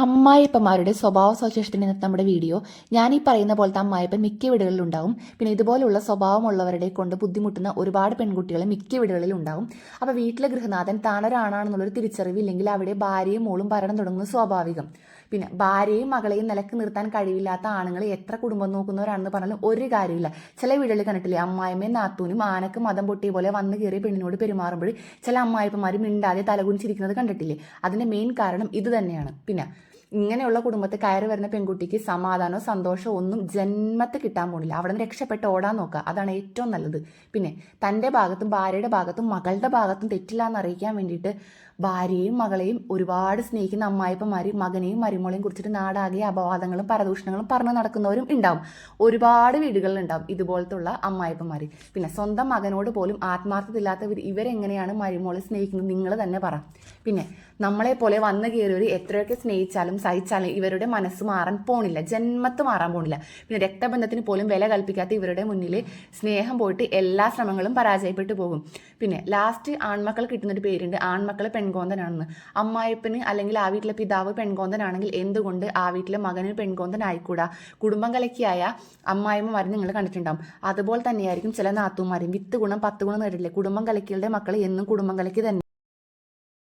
അമ്മായിപ്പന്മാരുടെ സ്വഭാവ സവിശേഷത്തിന് നമ്മുടെ വീഡിയോ. ഞാൻ ഈ പറയുന്ന പോലത്തെ അമ്മായിപ്പൻ മിക്ക വീടുകളിൽ ഉണ്ടാവും പിന്നെ ഇതുപോലുള്ള സ്വഭാവമുള്ളവരുടെ കൊണ്ട് ബുദ്ധിമുട്ടുന്ന ഒരുപാട് പെൺകുട്ടികൾ മിക്ക വീടുകളിൽ ഉണ്ടാവും അപ്പോൾ വീട്ടിലെ ഗൃഹനാഥൻ താനൊരാണാണെന്നുള്ളൊരു തിരിച്ചറിവില്ലെങ്കിൽ അവിടെ ഭാര്യയും മോളും ഭരണം തുടങ്ങുന്നത് സ്വാഭാവികം. പിന്നെ ഭാര്യയും മകളെയും നിലയ്ക്ക് നിർത്താൻ കഴിവില്ലാത്ത ആണുങ്ങൾ എത്ര കുടുംബം നോക്കുന്നവരാണെന്ന് പറഞ്ഞാലും ഒരു കാര്യമില്ല ചില വീടുകളിൽ കണ്ടിട്ടില്ലേ അമ്മായിമ്മയും നാത്തൂനും ആനക്ക് മതം പൊട്ടിയ പോലെ വന്ന് കയറിയ പെണ്ണിനോട് പെരുമാറുമ്പോൾ ചില അമ്മായിപ്പന്മാർ മിണ്ടാതെ തലകുനിച്ചിരിക്കുന്നത് കണ്ടിട്ടില്ലേ? അതിന്റെ മെയിൻ കാരണം ഇത് തന്നെയാണ്. പിന്നെ ഇങ്ങനെയുള്ള കുടുംബത്തിൽ കയറി വരുന്ന പെൺകുട്ടിക്ക് സമാധാനമോ സന്തോഷമോ ഒന്നും ജന്മത്ത് കിട്ടാൻ പോണില്ല. അവിടെ നിന്ന് രക്ഷപ്പെട്ട് ഓടാൻ നോക്കുക. അതാണ് ഏറ്റവും നല്ലത്. പിന്നെ തന്റെ ഭാഗത്തും ഭാര്യയുടെ ഭാഗത്തും മകളുടെ ഭാഗത്തും തെറ്റില്ല എന്ന് അറിയിക്കാൻ വേണ്ടിയിട്ട് ഭാര്യയും മകളെയും ഒരുപാട് സ്നേഹിക്കുന്ന അമ്മായിപ്പന്മാർ മകനെയും മരുമോളെയും കുറിച്ചിട്ട് നാടാകെ അപവാദങ്ങളും പരദൂഷണങ്ങളും പറഞ്ഞു നടക്കുന്നവരും ഉണ്ടാവും. ഒരുപാട് വീടുകളിലുണ്ടാവും ഇതുപോലത്തുള്ള അമ്മായിപ്പന്മാർ പിന്നെ സ്വന്തം മകനോട് പോലും ആത്മാർത്ഥതയില്ലാത്തവർ ഇവരെങ്ങനെയാണ് മരുമോളെ സ്നേഹിക്കുന്നത്? നിങ്ങൾ തന്നെ പറ. പിന്നെ നമ്മളെ പോലെ വന്നു കയറിയവർ എത്രയൊക്കെ സ്നേഹിച്ചാലും സഹിച്ചാലും ഇവരുടെ മനസ്സ് മാറാൻ പോണില്ല ജന്മത്ത് മാറാൻ പോണില്ല. പിന്നെ രക്തബന്ധത്തിന് പോലും വില കൽപ്പിക്കാത്ത ഇവരുടെ മുന്നിൽ സ്നേഹം പോയിട്ട് എല്ലാ ശ്രമങ്ങളും പരാജയപ്പെട്ടു പോകും. പിന്നെ ലാസ്റ്റ് ആൺമക്കൾ കിട്ടുന്നൊരു പേരുണ്ട് ആൺമക്കൾ പെൺകോന്തനാണെന്ന്. അമ്മായിപ്പന് അല്ലെങ്കിൽ ആ വീട്ടിലെ പിതാവ് പെൺകോന്തനാണെങ്കിൽ എന്തുകൊണ്ട് ആ വീട്ടിലെ മകന് പെൺകോന്തനായിക്കൂടാ? കുടുംബം കലക്കിയായ അമ്മായിമ്മമാരെ നിങ്ങൾ കണ്ടിട്ടുണ്ടാവും. അതുപോലെ തന്നെയായിരിക്കും ചില നാത്തുമാരും വിത്ത് ഗുണം പത്ത് ഗുണം നേടില്ലേ? കുടുംബം കലക്കികളുടെ മക്കൾ എന്നും കുടുംബം കലക്കി തന്നെ